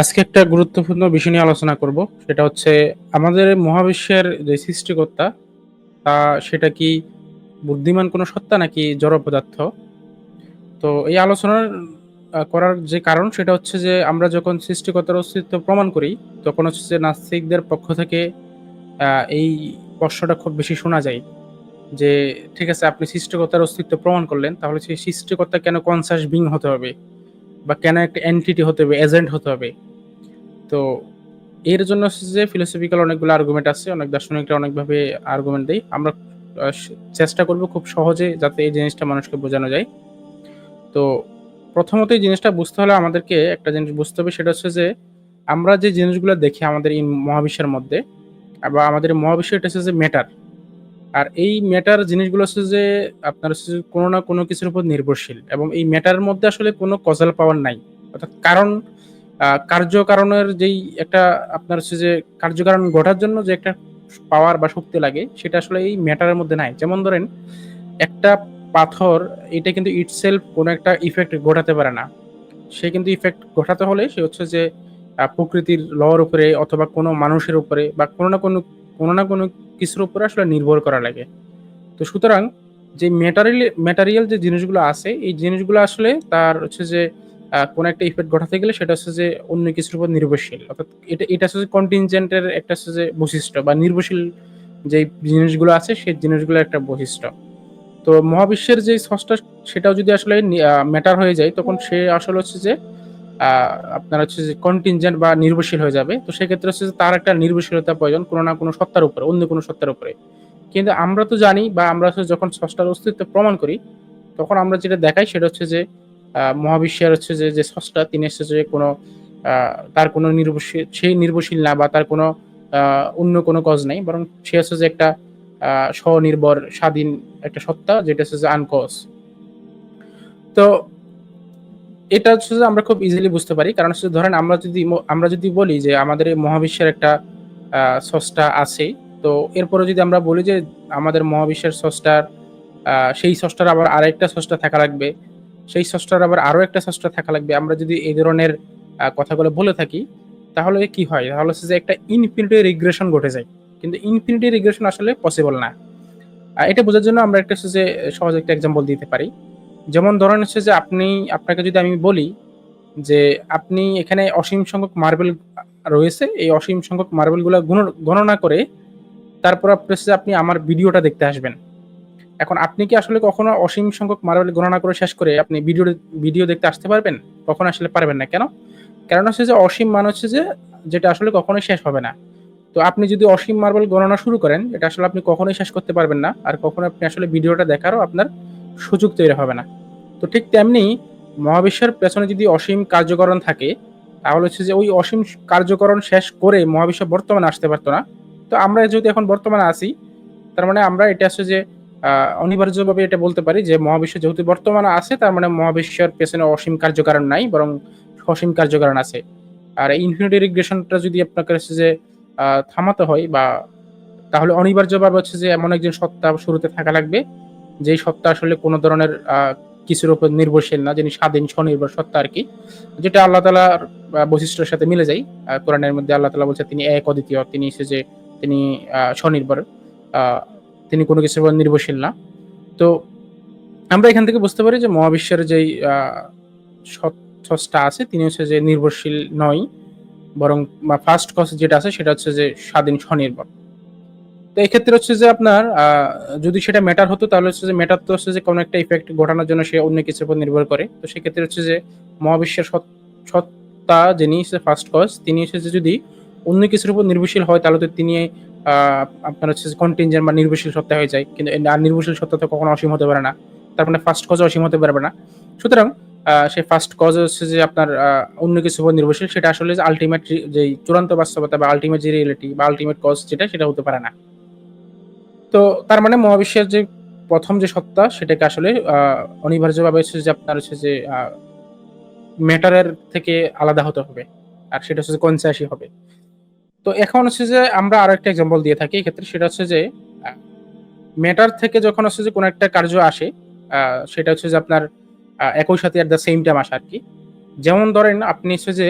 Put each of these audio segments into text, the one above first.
আজকে একটা গুরুত্বপূর্ণ বিষয় নিয়ে আলোচনা করব। সেটা হচ্ছে আমাদের মহাবিশ্বের যে সৃষ্টিকর্তা, তা সেটা কি বুদ্ধিমান কোনো সত্তা নাকি জড় পদার্থ? তো এই আলোচনার করার যে কারণ সেটা হচ্ছে যে আমরা যখন সৃষ্টিকর্তার অস্তিত্ব প্রমাণ করি, তখন হচ্ছে যে নাস্তিকদের পক্ষ থেকে এই প্রশ্নটা খুব বেশি শোনা যায়। যে ঠিক আছে আপনি সৃষ্টিকর্তার অস্তিত্ব প্রমাণ করলেন, তাহলে সেই সৃষ্টিকর্তা কেন কনসাস বিং হতে হবে? বা কেন একটা এন্টিটি হতে হবে, এজেন্ট হতে হবে? তো এর জন্য যে ফিলোসফিক্যাল অনেকগুলো আর্গুমেন্ট আছে। অনেক দার্শনিকরা অনেকভাবে আর্গুমেন্ট দেয়। আমরা চেষ্টা করব খুব সহজে যাতে এই জিনিসটা মানুষকে বোঝানো যায়। তো প্রথমত এই জিনিসটা বুঝতে হলে আমাদেরকে একটা জিনিস বুঝতে হবে, সেটা হচ্ছে যে আমরা যে জিনিসগুলো দেখি আমাদের এই মহাবিশ্বের মধ্যে, বা আমাদের মহাবিশ্ব এটা হচ্ছে যে ম্যাটার। আর এই ম্যাটার জিনিসগুলো হচ্ছে যে আপনার হচ্ছে কোনো না কোনো কিছুর উপর নির্ভরশীল এবং এই ম্যাটারের মধ্যে আসলে কোনো কজাল পাওয়ার নাই। অর্থাৎ কারণ কার্য-কারণের যেই একটা আপনার হচ্ছে যে কার্য-কারণ ঘটার জন্য যে একটা পাওয়ার বা শক্তি লাগে সেটা আসলে এই ম্যাটারের মধ্যে নাই। যেমন ধরেন একটা পাথর এটা কিন্তু ইটসেলফ কোনো একটা ইফেক্ট ঘটাতে পারে না। সে কিন্তু ইফেক্ট ঘটাতে হলে সে হচ্ছে যে প্রকৃতির লর উপরে অথবা কোনো মানুষের উপরে বা কোনো না কোনো, কোনো না কোনো কিছুর উপরে আসলে নির্ভর করা লাগে। তো সুতরাং যে ম্যাটারিয়াল ম্যাটেরিয়াল যে জিনিসগুলো আছে এই জিনিসগুলো আসলে তার হচ্ছে যে কোনো একটা ইফেক্ট ঘটাতে গেলে সেটা হচ্ছে যে অন্য কিছুর উপর নির্ভরশীল। অর্থাৎ এটা এটা হচ্ছে যে কন্টিনজেন্ট একটা হচ্ছে যে বৈশিষ্ট্য বা নির্ভরশীল যেই জিনিসগুলো আছে সেই জিনিসগুলোর একটা বৈশিষ্ট্য। তো মহাবিশ্বের যে স্রষ্টা সেটাও যদি আসলে ম্যাটার হয়ে যায় তখন সে আসলে হচ্ছে যে আপনার হচ্ছে যে কন্টিনজেন্ট বা নির্ভরশীল হয়ে যাবে। তো সেক্ষেত্রে হচ্ছে যে তার একটা নির্ভরশীলতা প্রয়োজন কোনো না কোনো সত্তার উপরে, অন্য কোনো সত্তার উপরে। কিন্তু আমরা তো জানি বা আমরা যখন স্রষ্টার অস্তিত্ব প্রমাণ করি, তখন আমরা যেটা দেখাই সেটা হচ্ছে যে মহাবিশ্বের হচ্ছে যে, যে স্রষ্টা তিনি হচ্ছে যে কোনো তার কোনো নির্ভরশীল সেই নির্ভরশীল না বা তার কোনো অন্য কোনো কজ নাই। বরং সে হচ্ছে যে একটা স্বনির্ভর স্বাধীন একটা সত্তা যেটা হচ্ছে যে আনকজ। তো এটা হচ্ছে যে আমরা খুব ইজিলি বুঝতে পারি। কারণ হচ্ছে ধরেন আমরা যদি আমরা যদি বলি যে আমাদের মহাবিশ্বের একটা আ স্রষ্টা আছে। তো এরপরে যদি আমরা বলি যে আমাদের মহাবিশ্বের স্রষ্টার আ সেই স্রষ্টার আবার আরেকটা স্রষ্টা থাকা লাগবে। সেই স্রষ্টার আবার আরও একটা স্রষ্টা থাকা লাগবে। আমরা যদি এই ধরনের কথাগুলো বলে থাকি, তাহলে কি হয়? তাহলে হচ্ছে যে একটা ইনফিনিটি রিগ্রেশন ঘটে যায়। কিন্তু ইনফিনিটি রিগ্রেশন আসলে পসিবল না। এটা বোঝার জন্য আমরা একটা হচ্ছে যে সহজ একটা এক্সাম্পল দিতে পারি। যেমন ধরেন হচ্ছে যে আপনি আপনাকে যদি আমি বলি যে আপনি এখানে অসীম সংখ্যক মার্বেল রয়েছে। এই অসীম সংখ্যক মার্বেলগুলো গুণ গণনা করে তারপর আপনি আপনি আমার ভিডিওটা দেখতে আসবেন। এখন আপনি কি আসলে কখনো অসীম সংখ্যক মার্বেল গণনা করে শেষ করে আপনি ভিডিও ভিডিও দেখতে আসতে পারবেন? কখনো আসলে পারবেন না। কেন? কারণ হচ্ছে যে অসীম মানে হচ্ছে যে যেটা আসলে কখনোই শেষ হবে না। তো আপনি যদি অসীম মার্বেল গণনা শুরু করেন, এটা আসলে আপনি কখনোই শেষ করতে পারবেন না। আর কখনো আপনি আসলে ভিডিওটা দেখারও আপনার সুযোগ তৈরি হবে না। তো ঠিক তেমনি মহাবিশ্বের পেছনে যদি অসীম কার্যকরণ থাকে, তাহলে হচ্ছে যে ওই অসীম কার্যকরণ শেষ করে মহাবিশ্ব বর্তমানে আসতে পারতো না। তো আমরা যেহেতু এখন বর্তমানে আছি, তার মানে আমরা এটা হচ্ছে যে অনিবার্যভাবে এটা বলতে পারি যে মহাবিশ্ব যেহেতু বর্তমানে আছে তার মানে মহাবিশ্বের পেছনে অসীম কার্যকারণ নাই বরং সসীম কার্যকারণ আছে। আর ইনফিনিটি রিগ্রেশনটা যদি আপনাকে হচ্ছে যে থামাতে হয় বা তাহলে অনিবার্যভাবে হচ্ছে যে এমন একজন সত্তা শুরুতে থাকা লাগবে, যেই সত্তা আসলে কোনো ধরনের কিছুর উপর নির্ভরশীল না, যিনি স্বাধীন স্বনির্ভর সত্তা আর কি যেটা আল্লাহ তাআলার আ বৈশিষ্ট্যের সাথে মিলে যায়। কোরআনের মধ্যে আল্লাহ তাআলা বলছে তিনি এক অদ্বিতীয়। তিনি হচ্ছে যে তিনি স্বনির্ভর। তিনি কোনো কিছুর উপর নির্ভরশীল না। তো আমরা এখান থেকে বুঝতে পারি যে মহাবিশ্বের যেই, আ আছে, তিনি হচ্ছে যে নির্ভরশীল নয়। বরং, বা ফার্স্ট কজ যেটা আছে, সেটা হচ্ছে যে স্বাধীন, স্বনির্ভর। তো এক্ষেত্রে হচ্ছে যে আপনার যদি সেটা ম্যাটার হতো, তাহলে হচ্ছে যে ম্যাটার তো হচ্ছে যে কোনো একটা ইফেক্ট ঘটানোর জন্য সে অন্য কিছুর উপর নির্ভর করে। তো সেক্ষেত্রে হচ্ছে যে মহাবিশ্বের সত্তা যিনি, হচ্ছে ফার্স্ট কজ তিনি হচ্ছে যে যদি অন্য কিছুর উপর নির্ভরশীল হয়, তাহলে তো তিনি আপনার হচ্ছে যে কন্টিনজেন্ট বা নির্ভরশীল সত্তা হয়ে যায়। কিন্তু আর নির্ভরশীল সত্তা তো কখনো অসীম হতে পারে না। তার মানে ফার্স্ট কজ অসীম হতে পারবে না। সুতরাং সেই ফার্স্ট কজ হচ্ছে যে আপনার অন্য কিছু উপর নির্ভরশীল, সেটা আসলে যে আল্টিমেট যেই চূড়ান্ত বাস্তবতা বা আল্টিমেট যে রিয়েলিটি বা আল্টিমেট কজ যেটা, সেটা হতে পারে না। তো তার মানে মহাবিশ্বের যে প্রথম যে সত্তা, সেটাকে আসলে অনিবার্যভাবে হচ্ছে যে আপনার হচ্ছে যে ম্যাটারের থেকে আলাদা হতে হবে। আর সেটা হচ্ছে যে কনসিয়াসই হবে। তো এখন হচ্ছে যে আমরা আরও একটা এক্সাম্পল দিয়ে থাকি এক্ষেত্রে সেটা হচ্ছে যে ম্যাটার থেকে যখন হচ্ছে যে কোনো একটা কার্য আসে, সেটা হচ্ছে যে আপনার একই সাথে এট দ্য সেম টাইম আসা আরকি। যেমন ধরেন আপনি হচ্ছে যে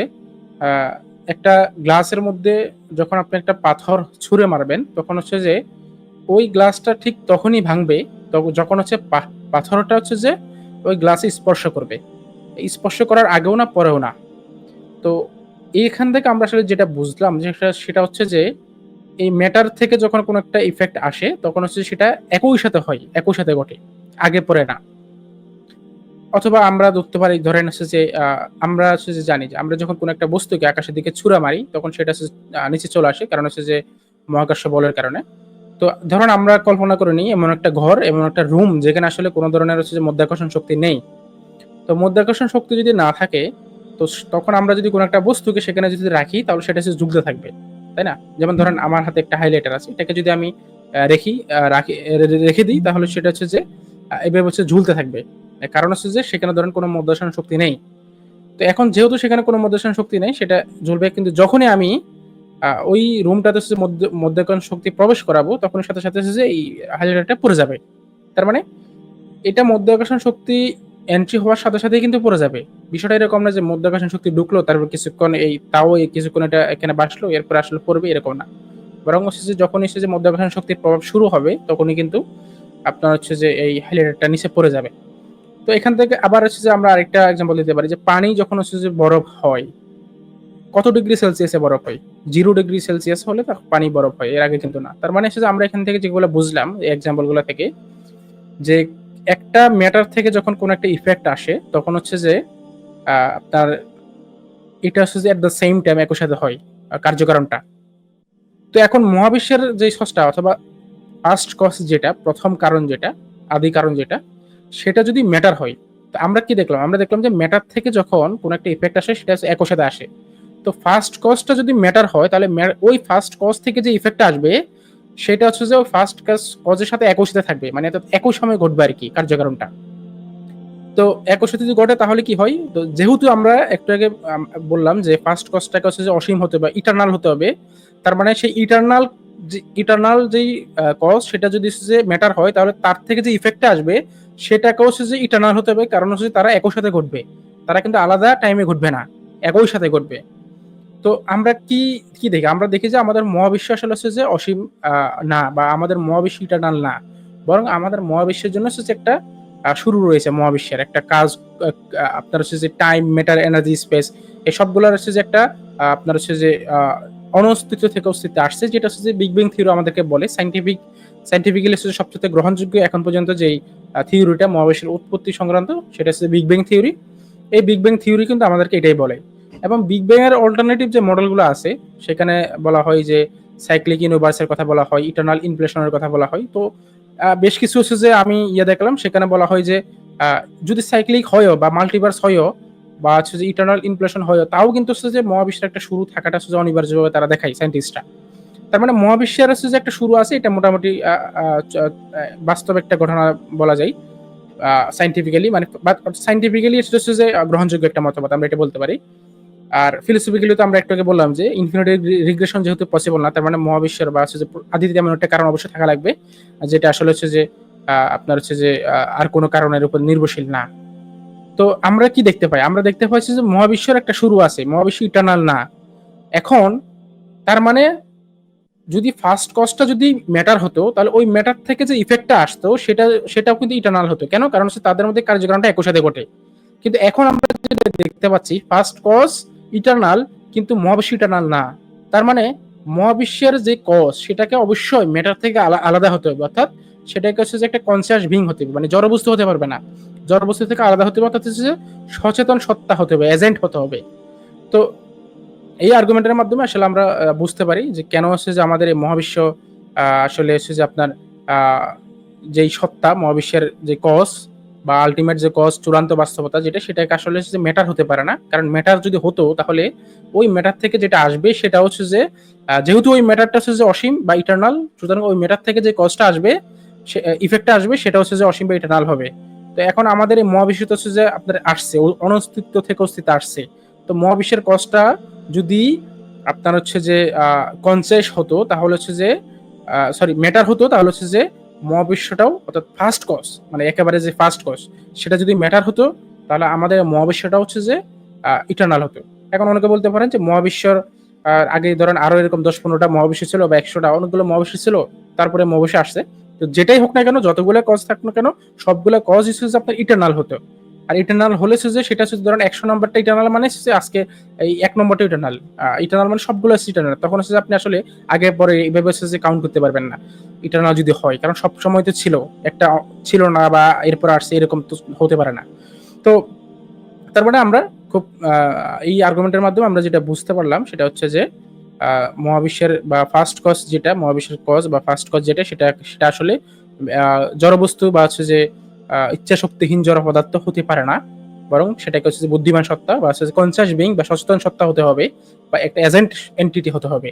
একটা গ্লাসের মধ্যে যখন আপনি একটা পাথর ছুঁড়ে মারবেন তখন হচ্ছে যে ওই গ্লাসটা ঠিক তখনই ভাঙবে যখন হচ্ছে পাথরটা হচ্ছে যে ওই গ্লাসে স্পর্শ করবে স্পর্শ করার আগেও না পরেও না তো এইখান থেকে আমরা আসলে যেটা বুঝলাম যে সেটা- হচ্ছে যে এই ম্যাটার থেকে যখন কোনো একটা ইফেক্ট আসে, তখন হচ্ছে সেটা একই সাথে হয়, একই সাথে ঘটে, আগে পরে না। অথবা আমরা ধরতে পারি, ধরেন হচ্ছে যে আমরা হচ্ছে যে জানি যে আমরা যখন কোনো একটা বস্তুকে আকাশের দিকে ছুঁড়া মারি, তখন সেটা নিচে চলে আসে, কারণ হচ্ছে যে মহাকাশ বলের কারণে। তো ধরুন আমরা কল্পনা করে নিই, এমন একটা ঘর, এমন একটা রুম যেখানে আসলে কোনো ধরনের হচ্ছে যে মধ্যাকর্ষণ শক্তি নেই। তো মধ্যাকর্ষণ শক্তি যদি না থাকে তো তখন আমরা যদি কোনো একটা বস্তুকে সেখানে যদি রাখি, তাহলে সেটা হচ্ছে ঝুঁকতে থাকবে, তাই না? যেমন ধরেন আমার হাতে একটা হাইলাইটার আছে, এটাকে যদি আমি রেখি রাখি রেখে দিই, তাহলে সেটা হচ্ছে যে এভাবে হচ্ছে ঝুলতে থাকবে। কারণ হচ্ছে যে সেখানে ধরেন কোনো মধ্যাকর্ষণ শক্তি নেই। তো এখন যেহেতু সেখানে কোনো মধ্যাকর্ষণ শক্তি নেই, সেটা ঝুলবে, কিন্তু যখনই আমি ওই রুমটাতে হচ্ছে মধ্য- মধ্যাকর্ষণ শক্তি প্রবেশ করাবো তখন সাথে সাথে হচ্ছে যে এই হাইলাইটারটা পড়ে যাবে। তার মানে এটা মধ্যাকর্ষণ শক্তি এন্ট্রি হওয়ার সাথে সাথেই কিন্তু পড়ে যাবে। বিষয়টা এরকম না যে মধ্যাকর্ষণ শক্তি ঢুকলো, তারপর কিছুক্ষণ এই তাও এই কিছুক্ষণ এটা এখানে বাসলো, এরপর আসলে পড়বে, এরকম না। বরং হচ্ছে যে যখন এসে যে মধ্যাকর্ষণ শক্তির প্রভাব শুরু হবে, তখনই কিন্তু আপনার হচ্ছে যে এই হাইলাইটারটা নিচে পড়ে যাবে। তো এখান থেকে আবার হচ্ছে যে আমরা আরেকটা এক্সাম্পল দিতে পারি যে পানি যখন হচ্ছে যে বরফ হয়, কত ডিগ্রি সেলসিয়াসে বরফ হয়? জিরো ডিগ্রি সেলসিয়াস হলে তা পানি বরফ হয়, এর আগে কিন্তু না। তার মানে হচ্ছে যে আমরা এখান থেকে যেগুলো বুঝলাম, এই এক্সাম্পলগুলো থেকে, যে একটা ম্যাটার থেকে যখন কোনো একটা ইফেক্ট আসে, তখন হচ্ছে যে আপনার এটা হচ্ছে যে অ্যাট দ্য সেম টাইম একই সাথে হয় কার্যকারণটা। তো এখন মহাবিশ্বের যে সষ্টা অথবা ফার্স্ট কজ যেটা, প্রথম কারণ যেটা, আদি কারণ যেটা, সেটা যদি ম্যাটার হয়, তো আমরা কি দেখলাম? আমরা দেখলাম যে ম্যাটার থেকে যখন কোনো একটা ইফেক্ট আসে, সেটা একই সাথে আসে। তো ফার্স্ট কজটা যদি ম্যাটার হয়, তাহলে ওই ফার্স্ট কজ থেকে যে ইফেক্টটা আসবে সেটা হচ্ছে যে ফার্স্ট কাজ কজের সাথে একই সাথে থাকবে। মানে একই সময় ঘটবে আর কি কার্যকারণটা তো একই সাথে যদি ঘটে তাহলে কি হয়? তো যেহেতু আমরা একটু আগে বললাম যে ফার্স্ট কজটাকে হচ্ছে যে অসীম হতে হবে ইটারনাল হতে হবে, তার মানে সেই ইটারনাল ইটারনাল যেই কজ সেটা যদি যে ম্যাটার হয়, তাহলে তার থেকে যে ইফেক্টটা আসবে সেটাকে হচ্ছে যে ইটারনাল হতে হবে, কারণ হচ্ছে যে তারা একই সাথে ঘটবে। তারা কিন্তু আলাদা টাইমে ঘটবে না, একই সাথে ঘটবে। তো আমরা কি কি দেখি? আমরা দেখি যে আমাদের মহাবিশ্ব আসলে হচ্ছে যে অসীম না, বা আমাদের মহাবিশ্ব ইটারনাল না। বরং আমাদের মহাবিশ্বের জন্য হচ্ছে একটা শুরু রয়েছে মহাবিশ্বের। একটা কাজ আপনার হচ্ছে যে টাইম মেটার এনার্জি স্পেস এই সবগুলোর হচ্ছে যে একটা আপনার হচ্ছে যে অনস্তিত্ব থেকে অস্তিত্বে আসছে, যেটা হচ্ছে যে বিগ ব্যাং থিওরি আমাদেরকে বলে। সাইন্টিফিক সাইন্টিফিক্যালি হচ্ছে সবচেয়ে গ্রহণযোগ্য এখন পর্যন্ত যেই থিওরিটা মহাবিশ্বের উৎপত্তি সংক্রান্ত, সেটা হচ্ছে বিগ ব্যাং থিওরি এই বিগ ব্যাং থিওরি কিন্তু আমাদেরকে এটাই বলে। এবং বিগ ব্যাং এর অল্টারনেটিভ যে মডেলগুলো আছে, সেখানে বলা হয় যে সাইক্লিক ইউনিভার্সের কথা বলা হয় ইটারনাল ইনফ্লেশনের কথা বলা হয়। তো বেশ কিছু হচ্ছে যে আমি ইয়ে দেখলাম, সেখানে বলা হয় যে যদি সাইক্লিক হয়ও বা মাল্টিভার্স হয়ও বা হচ্ছে যে ইটারনাল ইনফ্লেশন হয়ও, তাও কিন্তু হচ্ছে যে মহাবিশ্বের একটা শুরু থাকাটা হচ্ছে যে অনিবার্যভাবে তারা দেখায় সাইন্টিস্টরা তার মানে মহাবিশ্বের হচ্ছে যে একটা শুরু আছে, এটা মোটামুটি বাস্তব একটা ঘটনা বলা যায় সাইন্টিফিক্যালি মানে সাইন্টিফিক্যালি হচ্ছে যে গ্রহণযোগ্য একটা মতামত আমরা এটা বলতে পারি। আর ফিলোসফিক্যালি তো আমরা একটু আগে বললাম যে ইনফিনিটি রিগ্রেশন যেহেতু পসিবল না, তার মানে মহাবিশ্বের বা হচ্ছে যে আদিতে এমন একটা কারণ অবশ্যই থাকা লাগবে। যেটা আসলে হচ্ছে যে আপনার হচ্ছে যে আর কোনো কারণের উপর নির্ভরশীল না। তো আমরা কি দেখতে পাই? আমরা দেখতে পাচ্ছি যে মহাবিশ্বের একটা শুরু আছে, মহাবিশ্ব ইটার্নাল না। এখন তার মানে যদি ফার্স্ট কজটা যদি ম্যাটার হতো, তাহলে ওই ম্যাটার থেকে যে ইফেক্টটা আসতো, সেটা, সেটাও কিন্তু ইটার্নাল হতো। কেন? কারণ হচ্ছে তাদের মধ্যে কার্যক্রমটা একসাথে ঘটে। কিন্তু এখন আমরা যেটা দেখতে পাচ্ছি ফার্স্ট কজ ইটার্নাল কিন্তু মহাবিশ্ব ইটার্নাল না। তার মানে মহাবিশ্বের যে কজ সেটাকে অবশ্যই ম্যাটার থেকে আলাদা হতে হবে। অর্থাৎ সেটাকে হচ্ছে যে একটা কনসিয়াস বিং হতে হবে। মানে জড়বস্তু হতে পারবে না। জড়বস্তু থেকে আলাদা হতে হবে। অর্থাৎ হচ্ছে যে সচেতন সত্তা হতে হবে এজেন্ট হতে হবে। তো এই আর্গুমেন্টের মাধ্যমে আসলে আমরা বুঝতে পারি যে কেন হচ্ছে যে আমাদের এই মহাবিশ্ব আসলে হচ্ছে যে আপনার যেই সত্তা, মহাবিশ্বের যে কজ বা আলটিমেট যে কজ চূড়ান্ত বাস্তবতা যেটা, সেটাকে আসলে যে ম্যাটার হতে পারে না। কারণ ম্যাটার যদি হতো, তাহলে ওই ম্যাটার থেকে যেটা আসবে, সেটা হচ্ছে যে যেহেতু ওই ম্যাটারটা হচ্ছে যে অসীম বা ইটার্নাল সুতরাং ওই ম্যাটার থেকে যে কজটা আসবে, সে ইফেক্টটা আসবে, সেটা হচ্ছে যে অসীম বা ইটার্নাল হবে। তো এখন আমাদের এই মহাবিশ্ব হচ্ছে যে আপনার আসছে অনস্তিত্ব থেকে অস্তিত্ব আসছে। তো মহাবিশ্বের কজটা যদি আপনার হচ্ছে যে কনসেস হতো, তাহলে হচ্ছে যে সরি ম্যাটার হতো, তাহলে হচ্ছে যে মহাবিশ্বটাও, অর্থাৎ ফার্স্ট কজ মানে একেবারে যে ফার্স্ট কজ সেটা যদি ম্যাটার হতো, তাহলে আমাদের মহাবিশ্বটা হচ্ছে যে ইটার্নাল হতো। এখন অনেকে বলতে পারেন যে মহাবিশ্বর আগে ধরেন আরও এরকম দশ পনেরোটা মহাবিশ্ব ছিল বা একশোটা অনেকগুলো মহাবিশ্ব ছিল, তারপরে মহাবিশ্ব আসছে। তো যেটাই হোক না কেন, যতগুলো কজ থাক না কেন, সবগুলো কজ হচ্ছে আপনার ইটার্নাল হতো আর ইটারনাল হলে হচ্ছে যে সেটা হচ্ছে ধরেন একশো নম্বরটা ইটারনাল মানে হচ্ছে আজকে এই এক নম্বরটা ইটারনাল ইটারনাল মানে সবগুলো ইটারনাল তখন হচ্ছে আপনি আসলে আগে পরে এইভাবে হচ্ছে যে কাউন্ট করতে পারবেন না। ইটারনাল যদি হয়, কারণ সব সময় তো ছিল। একটা ছিল না বা এরপর আসছে এরকম তো হতে পারে না। তো তার মানে আমরা খুব এই আর্গুমেন্টের মাধ্যমে আমরা যেটা বুঝতে পারলাম সেটা হচ্ছে যে মহাবিশ্বের বা ফার্স্ট কজ যেটা, মহাবিশ্বের কজ বা ফার্স্ট কজ যেটা, সেটা সেটা আসলে জড়বস্তু বা হচ্ছে যে আহ, ইচ্ছা শক্তিহীন জড় পদার্থ হতে পারে না বরং সেটাকে হচ্ছে বুদ্ধিমান সত্তা বা হচ্ছে কনসাস বিং বা সচেতন সত্তা হতে হবে বা একটা এজেন্ট এন্টিটি হতে হবে।